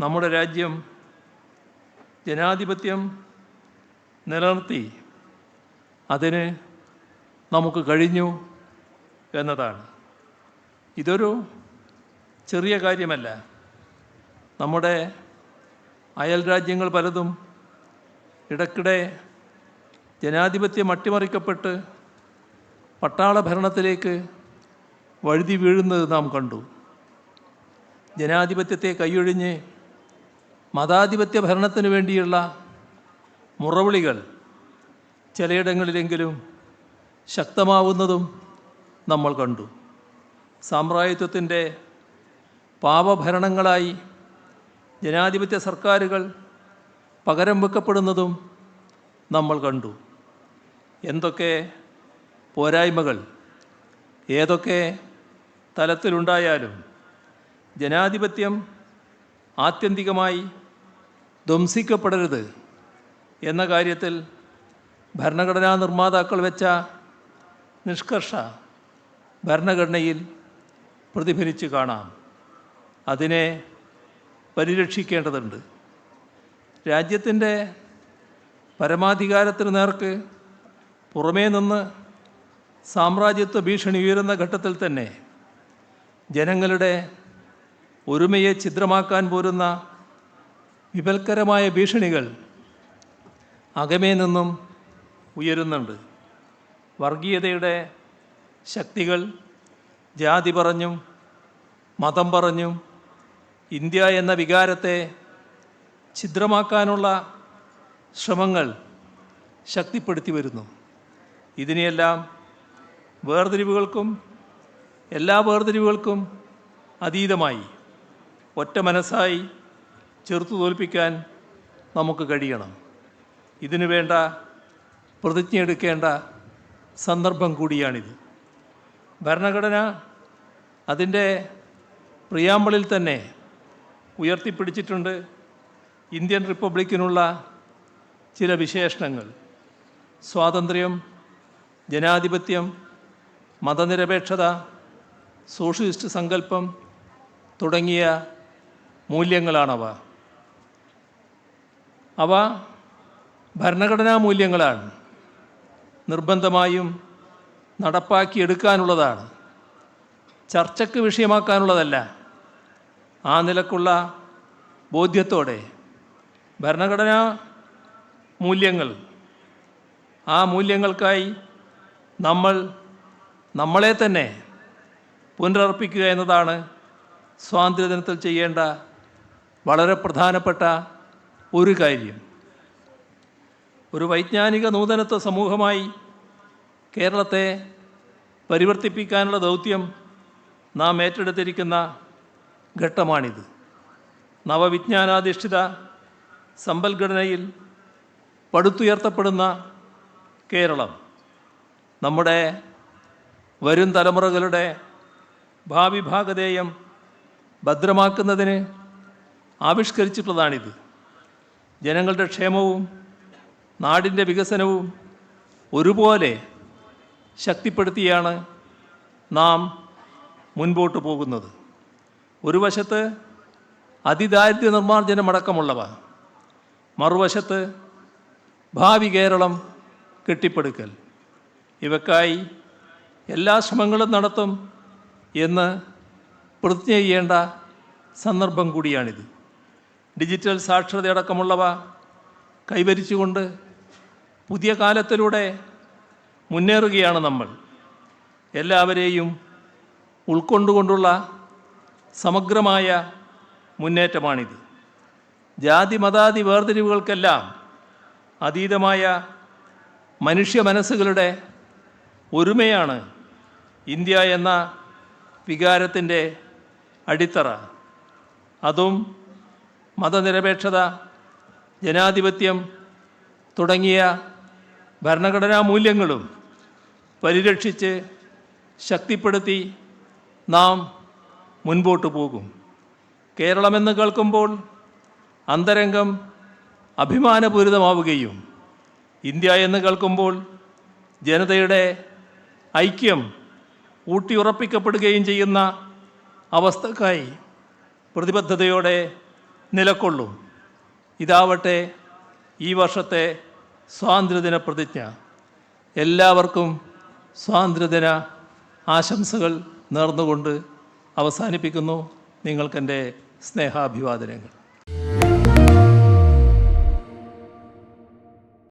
നമ്മുടെ രാജ്യം ജനാധിപത്യം നിലനിർത്തി. അതിന് നമുക്ക് കഴിഞ്ഞു എന്നതാണ്. ഇതൊരു ചെറിയ കാര്യമല്ല. നമ്മുടെ അയൽ രാജ്യങ്ങൾ പലതും ഇടയ്ക്കിടെ ജനാധിപത്യം അട്ടിമറിക്കപ്പെട്ട് പട്ടാള ഭരണത്തിലേക്ക് വഴുതി വീഴുന്നത് നാം കണ്ടു. ജനാധിപത്യത്തെ കൈയൊഴിഞ്ഞ് മതാധിപത്യ ഭരണത്തിന് വേണ്ടിയുള്ള മുറവിളികൾ ചിലയിടങ്ങളിലെങ്കിലും ശക്തമാവുന്നതും നമ്മൾ കണ്ടു. സാമ്രാജ്യത്വത്തിന്റെ പാപഭരണങ്ങളായി ജനാധിപത്യ സർക്കാരുകൾ പകരം വെക്കപ്പെടുന്നതും നമ്മൾ കണ്ടു. എന്തൊക്കെ പോരായ്മകൾ ഏതൊക്കെ തലത്തിലുണ്ടായാലും ജനാധിപത്യം ആത്യന്തികമായി ധ്വംസിക്കപ്പെടരുത് എന്ന കാര്യത്തിൽ ഭരണഘടനാ നിർമ്മാതാക്കൾ വെച്ച നിഷ്കർഷ ഭരണഘടനയിൽ പ്രതിഫലിച്ച് കാണാം. അതിനെ പരിരക്ഷിക്കേണ്ടതുണ്ട്. രാജ്യത്തിന്റെ പരമാധികാരത്തിന് നേർക്ക് പുറമേ നിന്ന് സാമ്രാജ്യത്വ ഭീഷണി ഉയരുന്ന ഘട്ടത്തിൽ തന്നെ ജനങ്ങളുടെ ഒരുമയെ ഛിദ്രമാക്കാൻ പോരുന്ന വിപൽക്കരമായ ഭീഷണികൾ അകമേ നിന്നും ഉയരുന്നുണ്ട്. വർഗീയതയുടെ ശക്തികൾ ജാതി പറഞ്ഞും മതം പറഞ്ഞും ഇന്ത്യ എന്ന വികാരത്തെ ഛിദ്രമാക്കാനുള്ള ശ്രമങ്ങൾ ശക്തിപ്പെടുത്തി വരുന്നു. ഇതിനെയെല്ലാം വേർതിരിവുകൾക്കും എല്ലാ വേർതിരിവുകൾക്കും അതീതമായി. ഒറ്റ മനസ്സായി ചെറുത്തു തോൽപ്പിക്കാൻ നമുക്ക് കഴിയണം. ഇതിനു വേണ്ട പ്രതിജ്ഞയെടുക്കേണ്ട സന്ദർഭം കൂടിയാണിത്. ഭരണഘടന അതിന്റെ പ്രിയാമ്പിളിൽ തന്നെ ഉയർത്തിപ്പിടിച്ചിട്ടുണ്ട് ഇന്ത്യൻ റിപ്പബ്ലിക്കിനുള്ള ചില വിശേഷണങ്ങൾ. സ്വാതന്ത്ര്യം ജനാധിപത്യം മതനിരപേക്ഷത സോഷ്യലിസ്റ്റ് സങ്കല്പം തുടങ്ങിയ മൂല്യങ്ങളാണവ. അവ ഭരണഘടനാ മൂല്യങ്ങളാണ്. നിർബന്ധമായും നടപ്പാക്കിയെടുക്കാനുള്ളതാണ്. ചർച്ചയ്ക്ക് വിഷയമാക്കാനുള്ളതല്ല. ആ നിലക്കുള്ള ബോധ്യത്തോടെ ഭരണഘടനാ മൂല്യങ്ങൾ ആ മൂല്യങ്ങൾക്കായി നമ്മൾ നമ്മളെ തന്നെ പുനരർപ്പിക്കുക എന്നതാണ് സ്വാതന്ത്ര്യദിനത്തിൽ ചെയ്യേണ്ട വളരെ പ്രധാനപ്പെട്ട ഒരു കാര്യം. ഒരു വൈജ്ഞാനിക നൂതനത്വ സമൂഹമായി കേരളത്തെ പരിവർത്തിപ്പിക്കാനുള്ള ദൗത്യം നാം ഏറ്റെടുത്തിരിക്കുന്ന ഘട്ടമാണിത്. നവവിജ്ഞാനാധിഷ്ഠിത സമ്പൽഘടനയിൽ പടുത്തുയർത്തപ്പെടുന്ന കേരളം നമ്മുടെ വരും തലമുറകളുടെ ഭാവി ഭാഗധേയം ഭദ്രമാക്കുന്നതിന് ആവിഷ്കരിച്ചിട്ടുള്ളതാണിത്. ജനങ്ങളുടെ ക്ഷേമവും നാടിന്റെ വികസനവും ഒരുപോലെ ശക്തിപ്പെടുത്തിയാണ് നാം മുൻപോട്ട് പോകുന്നത്. ഒരു വശത്ത് അതിദാരിദ്ര്യ നിർമ്മാർജനമടക്കമുള്ളവ മറുവശത്ത് ഭാവി കേരളം കെട്ടിപ്പടുക്കൽ. ഇവക്കായി എല്ലാ ശ്രമങ്ങളും നടത്തും എന്ന് പ്രതിജ്ഞ ചെയ്യേണ്ട സന്ദർഭം കൂടിയാണിത്. ഡിജിറ്റൽ സാക്ഷരതയടക്കമുള്ളവ കൈവരിച്ചുകൊണ്ട് പുതിയ കാലത്തിലൂടെ മുന്നേറുകയാണ് നമ്മൾ. എല്ലാവരെയും ഉൾക്കൊണ്ടുകൊണ്ടുള്ള സമഗ്രമായ മുന്നേറ്റമാണിത്. ജാതി മതാതി വേർതിരിവുകൾക്കെല്ലാം അതീതമായ മനുഷ്യ മനസ്സുകളുടെ ഒരുമയാണ് ഇന്ത്യ എന്ന വികാരത്തിന്റെ അടിത്തറ. അതും മതനിരപേക്ഷത ജനാധിപത്യം തുടങ്ങിയ ഭരണഘടനാ മൂല്യങ്ങളും പരിരക്ഷിച്ച് ശക്തിപ്പെടുത്തി നാം മുൻപോട്ട് പോകും. കേരളമെന്ന് കേൾക്കുമ്പോൾ അന്തരംഗം അഭിമാനപൂരിതമാവുകയും ഇന്ത്യ എന്ന് കേൾക്കുമ്പോൾ ജനതയുടെ ഐക്യം ഊട്ടിയുറപ്പിക്കപ്പെടുകയും ചെയ്യുന്ന അവസ്ഥക്കായി പ്രതിബദ്ധതയോടെ നിലക്കൊള്ളും. ഇതാവട്ടെ ഈ വർഷത്തെ സ്വാതന്ത്ര്യദിന പ്രതിജ്ഞ. എല്ലാവർക്കും സ്വാതന്ത്ര്യദിന ആശംസകൾ നേർന്നുകൊണ്ട് അവസാനിപ്പിക്കുന്നു. നിങ്ങൾക്കെന്റെ സ്നേഹാഭിവാദനങ്ങൾ.